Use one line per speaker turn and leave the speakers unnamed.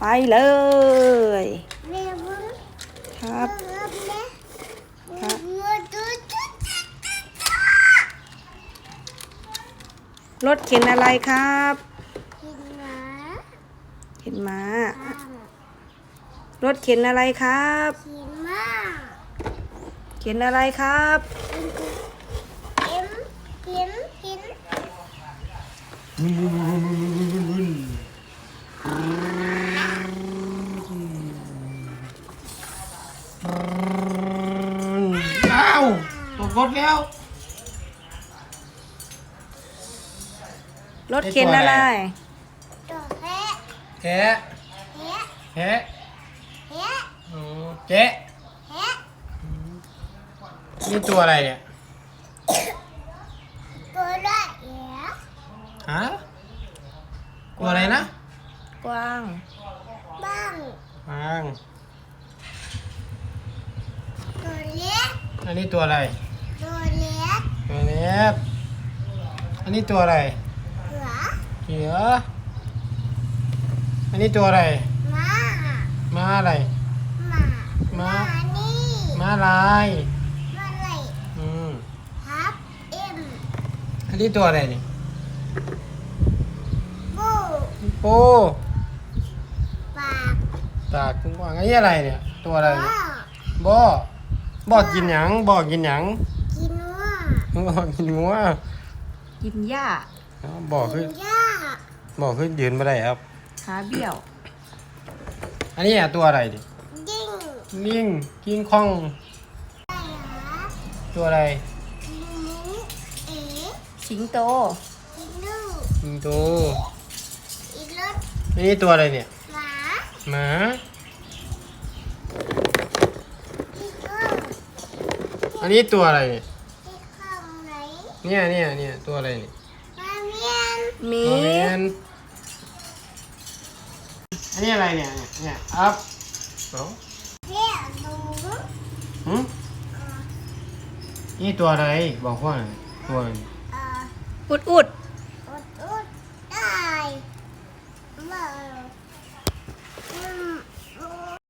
ไปเลย ครับครับรถเข็นอะไรครับ
กินหมา
เข็นม้ารถเข็นอะไรครับเข็นอะไรครับ
กินกินกิน
อ้าว ตกรถแล้ว
รถเข็นอะไร
ตัวแพะ
แกะ
แพะ
แกะ
แพะ
อ๋อแกะ
แพะ
นี่ตัวอะไรเนี่ย
ตัวละเอ๋
ฮะตัวอะไรนะ
กว้าง
บ้าง
ฟาง
ตัวเล็ก
อันนี้ตัวอะไร
ตัวเล็ก
ตัวเนี้ยอันนี้ตัวอะไร
เหลือ
เขียวอันนี้ตัวอะไร
หมา
ม้าอะไร
หมา
หมา
นี่
ม้าลาย
มาเลย
อืม
ฮับเอ็ม
อันนี้ตัวอะไรนี่
บู
โป้
ปาก
ตากกว้างอันนี้อะไรเนี่ยตัวอะไร
พ่อ
เนี่ยบ่อ บ่อกินหยังบ่อกินหยัง
กินว่า
บ่อกินงัว
กินหญ้า
อ๋อบ่อขึ้
กิ
น
นหญ้า
บ่อขึ้นยืนไม่ได้ครับ
ขาเบี้ยว
อันนี้อะตัวอะไรดิ
ดิ้ง
ลิงกิงคอง
ไปหา
ตัวอะไร
กินหมูเอ๋
สิงโต
กินลูก
สิงโต
อีรถ
อันนี้ตัวอะไรเนี่ย
หมา
หมา
อีกข้าง
อันนี้ตัวอะไรเนี่ย
อีกข้างไหน
เนี่ยเนี่ยเนี่ยตัวอะไรเนี่ย
มาเมียน
หมี
ตัวเมียนอันนี้อะไรเนี่ยเนี่ยเนี่ยอัพสอง
เรียกหนู
หืมนี่ตัวอะไรบอกว่าหน่อยตัวอะไร
เอ่อ
อุดอุด
อุดอุด ได้เหมือน